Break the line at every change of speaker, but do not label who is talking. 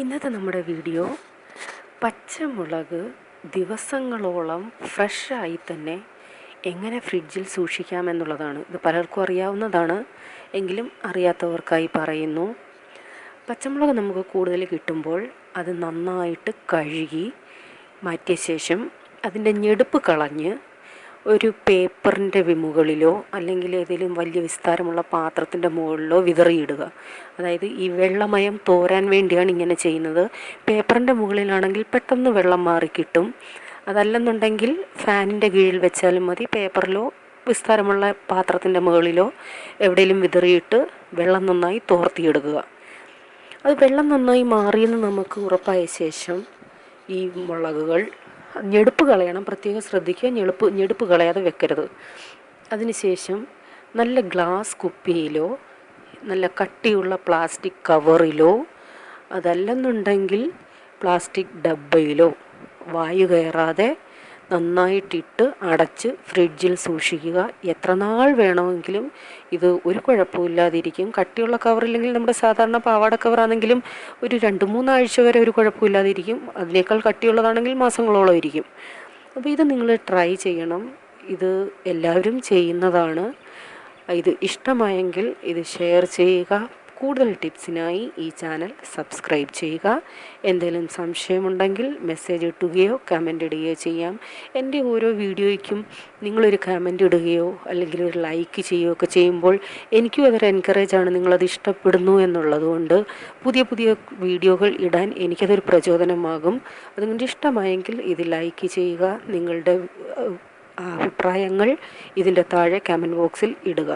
ഇന്നത്തെ നമ്മുടെ വീഡിയോ പച്ചമുളക് ദിവസങ്ങളോളം ഫ്രഷായി തന്നെ എങ്ങനെ ഫ്രിഡ്ജിൽ സൂക്ഷിക്കാമെന്നുള്ളതാണ് ഇത് പലർക്കും അറിയാവുന്നതാണ്. എങ്കിലും അറിയാത്തവർക്കായി പറയുന്നു. പച്ചമുളക് നമുക്ക് കൂടുതൽ കിട്ടുമ്പോൾ അത് നന്നായിട്ട് കഴുകി മാറ്റിയ ശേഷം അതിന്റെ ഞെടുപ്പ് കളഞ്ഞ് ഒരു പേപ്പറിന്റെ വിമുകളിലോ അല്ലെങ്കിൽ ഏതെങ്കിലും വലിയ വിസ്താരമുള്ള പാത്രത്തിന്റെ മുകളിലോ വിതറിയിടുക. അതായത് ഈ വെള്ളമയം തോരാൻ വേണ്ടിയാണ് ഇങ്ങനെ ചെയ്യുന്നത്. പേപ്പറിന്റെ മുകളിലാണെങ്കിൽ പെട്ടെന്ന് വെള്ളം മാറി കിട്ടും. അതല്ലെന്നുണ്ടെങ്കിൽ ഫാനിന്റെ കീഴിൽ വെച്ചാലും മതി. പേപ്പറിലോ വിസ്താരമുള്ള പാത്രത്തിന്റെ മുകളിലോ എവിടെയെങ്കിലും വിതറിയിട്ട് വെള്ളം നന്നായി തോർത്തിയെടുക്കുക അത് വെള്ളം നന്നായി മാറിയെന്ന് നമുക്ക് ഉറപ്പായ ശേഷം ഈ മുളകുകൾ ഞെടുപ്പ് കളയണം. പ്രത്യേകം ശ്രദ്ധിക്കുക. ഞെടുപ്പ് ഞെടുപ്പ് കളയാതെ വെക്കരുത്. അതിനുശേഷം നല്ല ഗ്ലാസ് കുപ്പിയിലോ നല്ല കട്ടിയുള്ള പ്ലാസ്റ്റിക് കവറിലോ അതല്ലെന്നുണ്ടെങ്കിൽ പ്ലാസ്റ്റിക് ഡബ്ബയിലോ വായു കയറാതെ നന്നായിട്ടിട്ട് അടച്ച് ഫ്രിഡ്ജിൽ സൂക്ഷിക്കുക. എത്ര നാൾ വേണമെങ്കിലും ഇത് ഒരു കുഴപ്പമില്ലാതിരിക്കും കട്ടിയുള്ള കവറില്ലെങ്കിൽ നമ്മുടെ സാധാരണ പാവാട കവറാണെങ്കിലും ഒരു രണ്ട് മൂന്നാഴ്ച വരെ ഒരു കുഴപ്പമില്ലാതിരിക്കും അതിനേക്കാൾ കട്ടിയുള്ളതാണെങ്കിൽ മാസങ്ങളോളം ഇരിക്കും. അപ്പോൾ ഇത് നിങ്ങൾ ട്രൈ ചെയ്യണം. ഇത് എല്ലാവരും ചെയ്യുന്നതാണ്. ഇത് ഇഷ്ടമായെങ്കിൽ ഇത് ഷെയർ ചെയ്യുക. കൂടുതൽ ടിപ്സിനായി ഈ ചാനൽ സബ്സ്ക്രൈബ് ചെയ്യുക. എന്തെങ്കിലും സംശയമുണ്ടെങ്കിൽ മെസ്സേജ് ഇട്ടുകയോ കമന്റ് ഇടുകയോ ചെയ്യാം. എന്റെ ഓരോ വീഡിയോയ്ക്കും നിങ്ങളൊരു കമന്റ് ഇടുകയോ അല്ലെങ്കിൽ ഒരു ലൈക്ക് ചെയ്യുകയോ ഒക്കെ ചെയ്യുമ്പോൾ എനിക്കും അതൊരു എൻകറേജാണ് നിങ്ങളത് ഇഷ്ടപ്പെടുന്നു എന്നുള്ളതുകൊണ്ട് പുതിയ പുതിയ വീഡിയോകൾ ഇടാൻ എനിക്കതൊരു പ്രചോദനമാകും. അതുകൊണ്ട് ഇഷ്ടമായെങ്കിൽ ഇത് ലൈക്ക് ചെയ്യുക. നിങ്ങളുടെ അഭിപ്രായങ്ങൾ ഇതിന്റെ താഴെ കമന്റ് ബോക്സിൽ ഇടുക.